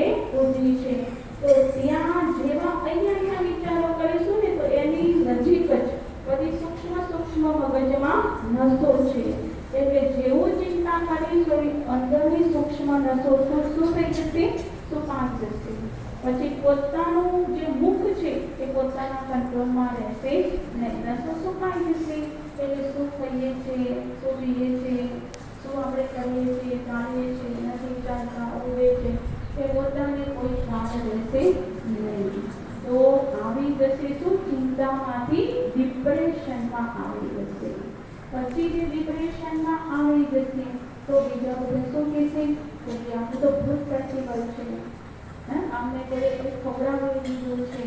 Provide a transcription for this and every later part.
માટે ઊભી છે. તો ત્યાં જેવા અહીંયા વિચારો કરીશું ને, તો એની નજીક જ બધી સૂક્ષ્મ સૂક્ષ્મ મગજમાં નસો છે. એટલે જેવો ચિંતા કરીશું એ અંદરની સૂક્ષ્મ નસો શું થઈ જશે? સુપાત જશે. પછી પોતાનું જે મુખ છે, એ પોતાના કંટ્રોલમાં રહેશે નહીં. નસો સુકાઈ જશે, એટલે શું થઈએ છીએ શું પીએ છીએ શું આપણે કરીએ છીએ કાઢીએ છીએ, નથી ચાલતા, ઉડે છે. એ પોતાને કોઈ કામ રહેશે નહીં તો આવી જશે શું ચિંતામાંથી ડિપ્રેશનમાં આવી જશે પછી જે ડિપ્રેશનમાં આવી જશે તો બીજા બધા શું કહેશે કે આપણે તો ભૂત પ્રતિબળ છે હે આમને કોઈ કંઈક ખવડાવી દીધું છે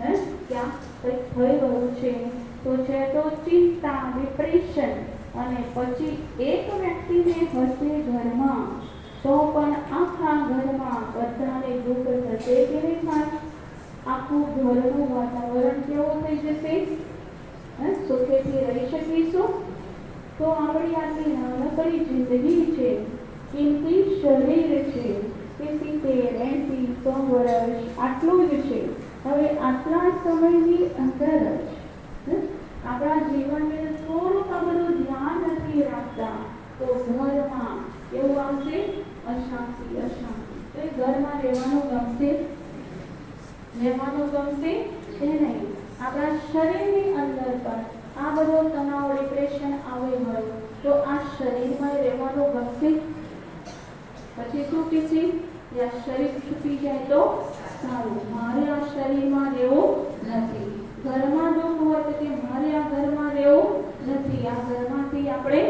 હે ક્યાં કંઈક થઈ ગયું છે તો છે તો ચિંતા ડિપ્રેશન અને પછી એક વ્યક્તિને હશે ઘરમાં તો પણ આખા ઘરમાં બધાને દુઃખ થશે કેવી થાય? આખું ઘરનું વાતાવરણ કેવું થઈ જશે? સુખેથી રહી શકીશું? તો આપણી આટલી નાનકડી જિંદગી છે, કિંમતી શરીર છે કે સિત્તેર એંસી સો વર્ષ આટલું જ છે. હવે આટલા સમયની અંદર જ આપણા જીવનને થોડુંક આ બધું ધ્યાન નથી રાખતા, તો ઘરમાં એવું આવશે અશાંતિ અશાંતિ તો રહેવાનું ગમશે? રહેવાનું ગમશે કે નહીં? આપણા શરીરની અંદર પણ આ બધો તણાવ ડિપ્રેશન આવે હોય તો આ શરીરમાં રહેવાનું ગમશે? પછી શું કહેશે? કે શરીર છૂટી જાય તો સારું. મારે આ શરીરમાં રહેવું નથી. ઘરમાં દુઃખ હોય તો કે મારે આ ઘરમાં રહેવું નથી. આ ઘરમાંથી આપણે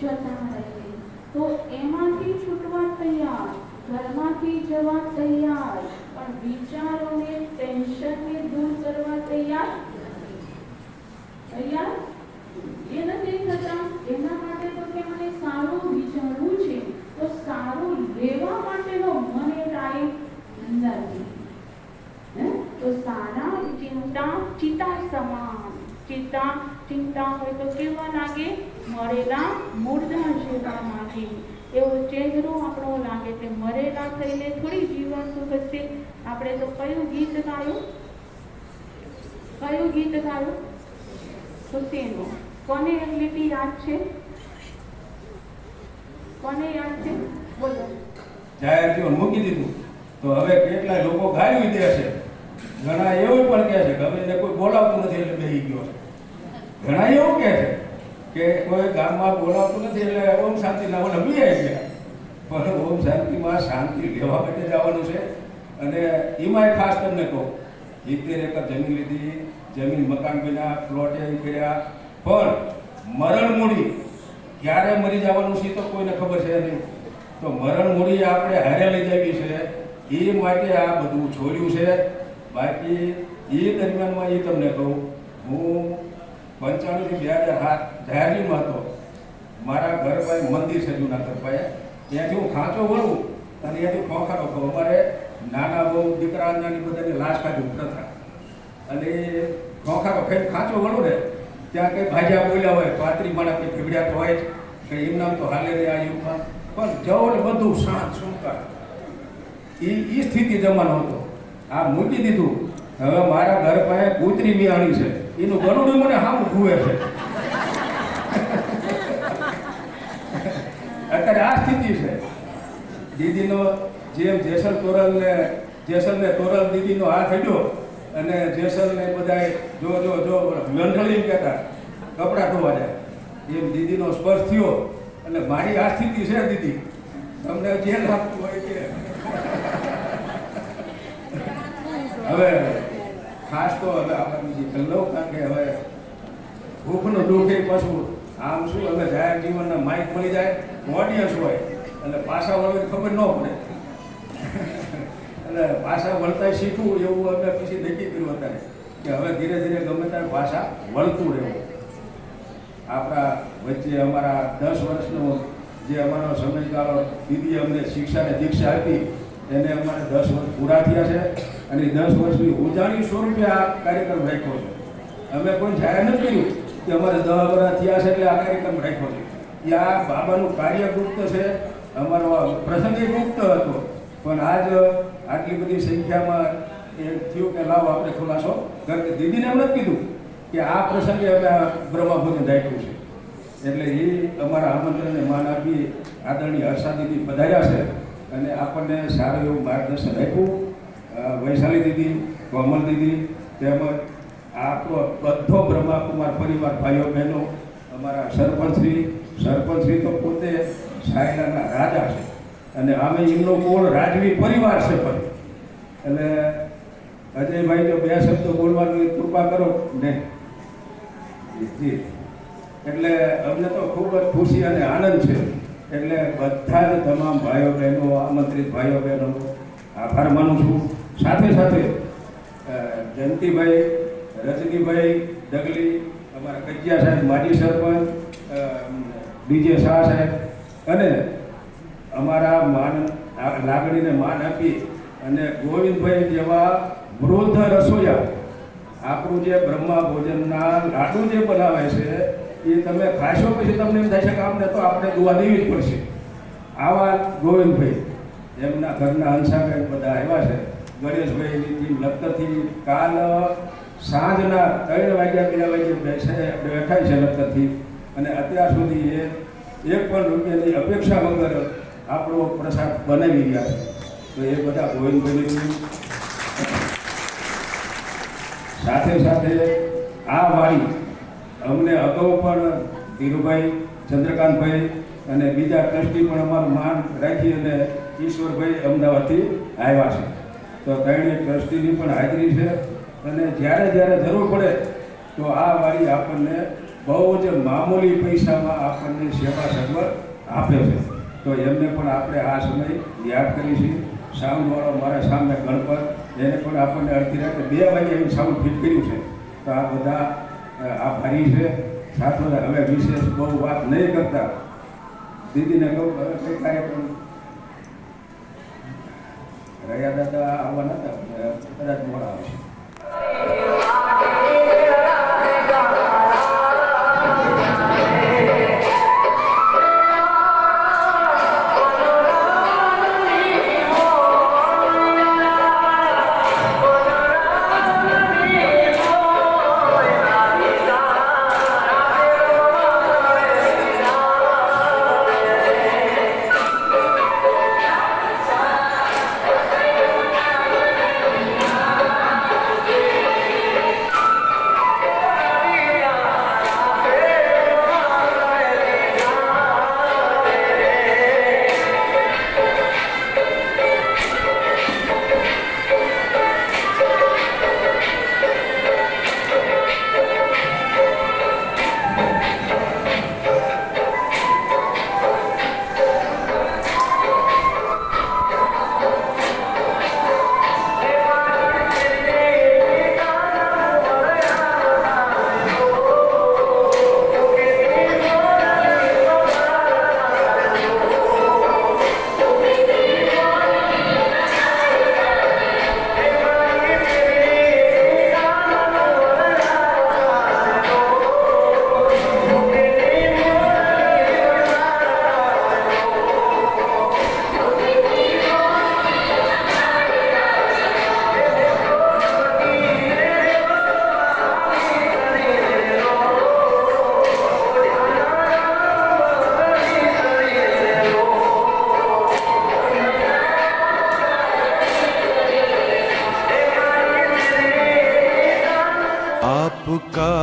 જતા રહીએ. તો એમાંથી છૂટવા તૈયાર. ઘરમાંથી જવા તૈયાર, પણ વિચારોને ટેન્શનને દૂર કરવા તૈયાર તૈયાર? એ નથી થતા. એના માટે તો કે મને સારું વિચારવું છે. તો સારું લેવા માટેનો મને ટાઈમ નથી. તો સારા ચિંતા, ચિતા સમાન. ચિંતા ચિંતા હોય તો કેવા લાગે? મળેલા મૂળધા જેવા લાગે એવો ચહેરો આપણો લાગે એટલે મરેલા થઈને થોડી જીવન થશે આપણે તો કયું ગીત ગાયું? કયું ગીત ગાયું? ખુશીનું કોને એક યાદ છે? કોને યાદ છે? બોલો. જાહેર જીવન મૂકી દીધું. તો હવે કેટલાય લોકો ગાયું દે છે. ઘણા એવું પણ કહે છે કે કોઈ બોલાવતું નથી એટલે બેહી ગયો છે. ઘણા એવું કહે છે. કે કોઈ ગામમાં બોલાવતું નથી એટલે ઓમ શાંતિના ઓલા નમી આવી ગયા. પણ ઓમ શાંતિમાં શાંતિ લેવા માટે જવાનું છે. અને એમાંય ખાસ તમને કહું, સિત્તેર એકર જમીન લીધી, જમીન મકાન બન્યા પ્લોટ એ કર્યા. પણ મરણ મૂડી, ક્યારે મરી જવાનું છે તો કોઈને ખબર છે નહીં. તો મરણ મૂડી આપણે હારે લઈ જવી છે. એ માટે આ બધું છોડ્યું છે. બાકી એ દરમિયાનમાં એ તમને કહું, હું પંચાણુંથી બે હજાર સાત જાહેરજીમાં તો મારા ઘર પાસે મંદિર છે જૂના ઘર પાસે. ત્યાંથી હું ખાંચો વળું અને ત્યાંથી ખોખારો ખાઉં. અમારે નાના બહુ દીકરા, નાની બધાને લાશ કાઢી પ્રથા અને ખોખારો ફેર ખાંચો વળું ને, ત્યાં કંઈ ભાજ્યા બોલ્યા હોય પાત્રી માણા કંઈ ફીગડ્યા તો હોય જ કે એમનામ તો હાલે રહે આ યુગમાં. પણ જવો ને બધું શાંત સુનકાર એ એ સ્થિતિ જમાનો હતો. આ મૂકી દીધું. હવે મારા ઘર પાસે કૂતરી બિહાણી છે. એનું ગરુડું મને હામ ખૂવે છે. અત્યારે આ સ્થિતિ છે. દીદીનો જેમ જેસલ તોરલ ને જેસલ ને તોરલ દીદીનો હાથ અડ્યો અને જેસલ ને બધાય જો જો જો લંઢળી કહેતા, કપડાં ધોવા જાય એમ દીદીનો સ્પર્શ થયો એટલે મારી આ સ્થિતિ છે દીદી. તમને જે લાગતું હોય કે હવે ખાસ તો હવે આપણે બીજી કલ્લો કારણ કે હવે ભૂખનું દુઃખ એ પાછું આમ શું, હવે જાહેર જીવનના માઇક મળી જાય. ઓડિયન્સ હોય. એટલે પાછા વળવાની ખબર ન પડે. એટલે ભાષા વળતા શીખવું એવું અમે પછી નક્કી કર્યું અત્યારે, કે હવે ધીરે ધીરે ગમે ત્યારે ભાષા વળતું રહેવું. આપણા વચ્ચે અમારા દસ વર્ષનો જે અમારો સમયગાળો દીદી અમને શિક્ષાને દીક્ષા આપી, એને અમારે દસ વર્ષ પૂરા થયા છે અને દસ વર્ષની ઉજાણી સ્વરૂપે આ કાર્યક્રમ રાખ્યો છે. અમે કોઈ જાહેર નથી કર્યું કે અમારે દસ વર્ષ થયા છે એટલે આ કાર્યક્રમ રાખ્યો છે. આ બાબાનું કાર્ય ગુપ્ત છે. અમારો પ્રસંગ ગુપ્ત હતો. પણ આજ આટલી બધી સંખ્યામાં એ થયું કે લાવો આપણે ખુલાસો. કારણ કે દીદીને એમ નથી કીધું કે આ પ્રસંગે અમે આ બ્રહ્મા ભોજન રાખ્યું છે. એટલે એ અમારા આમંત્રણને માન આપી આદરણીય હર્ષા દીદી પધાર્યા છે. અને આપણને સારું એવું માર્ગદર્શન આપ્યું. વૈશાલી દીદી, કોમલ દીદી, તેમજ આપણો બધો બ્રહ્માકુમાર પરિવાર, ભાઈઓ, બહેનો અમારા સરપંચશ્રી સરપંચશ્રી તો પોતે સાયલાના રાજા છે. અને આમે એમનો મૂળ રાજવી પરિવાર છે પણ. એટલે અજયભાઈ જો બે શબ્દો બોલવાની કૃપા કરો ને. જી. એટલે અમને તો ખૂબ જ ખુશી અને આનંદ છે. એટલે બધા જ તમામ ભાઈઓ બહેનો, આમંત્રિત ભાઈઓ બહેનો, આભાર માનું છું. સાથે સાથે જયંતિભાઈ, રજનીભાઈ, ડગલી અમારા કજિયા સાહેબ, માજી સરપંચ ડીજે શાહ સાહેબ અને અમારા માન લાગણીને માન આપી અને ગોવિંદભાઈ જેવા વૃદ્ધ રસોઈયા આપણું જે બ્રહ્મા ભોજનના લાડુ જે બનાવે છે, એ તમે ખાશો પછી તમને એમ થાય છે કે આમને તો આપણે દુવા દેવી જ પડશે. આવા ગોવિંદભાઈ, એમના ઘરના હંસાભાઈ બધા આવ્યા છે. ગણેશભાઈની ટીમ કાલ સાંજના ત્રણ વાગ્યા બીજા વાગ્યે બેસે, બેઠાય છે લખતરથી. અને અત્યાર સુધી એ એક પણ રૂપિયાની અપેક્ષા વગર આપણો પ્રસાદ બનાવી રહ્યા છે. તો એ બધા ગોવિંદભાઈની સાથે સાથે આ વાણી અમને અગાઉ પણ ધીરુભાઈ, ચંદ્રકાંતભાઈ અને બીજા ટ્રસ્ટી પણ અમારું માન રાખી અને ઈશ્વરભાઈ અમદાવાદથી આવ્યા છે. તો ત્રણેય ટ્રસ્ટીની પણ હાજરી છે. અને જ્યારે જ્યારે જરૂર પડે તો આ વાડી આપણને બહુ જ મામૂલી પૈસામાં આપણને સેવા સગવડ આપે છે. તો એમને પણ આપણે આ સમય યાદ કરીશું સાઉન્ડવાળો મારા સામે ગણપત, એને પણ આપણને અડધી રાતે બે વાગે એવું સાઉન્ડ ફિટ કર્યું છે. તો આ બધા આભારી છે. સાથે હવે વિશેષ બહુ વાત નહીં કરતા. દીદીને કહું, હવે કંઈ કાર્યક્રમ? રહ્યા દાદા આવવાના હતા. કદાચ મોડા આવશે. Thank you.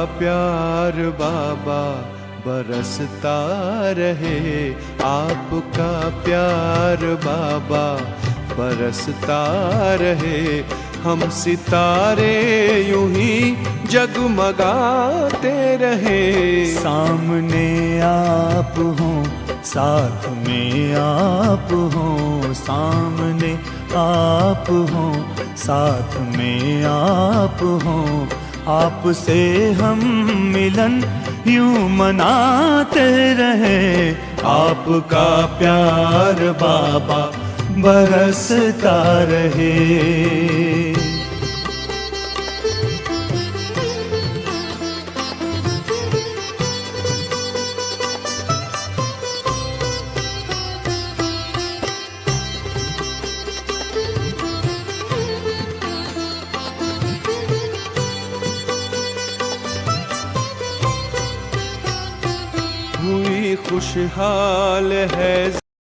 प्यार बाबा बरसता रहे। आपका प्यार बाबा बरसता रहे। हम सितारे यूँ ही जगमगाते रहे। सामने आप हो, साथ में आप हो, सामने आप हो, साथ में आप हो। आपसे हम मिलन यूँ मनाते रहे। आपका प्यार बाबा बरसता रहे। खुशहाल है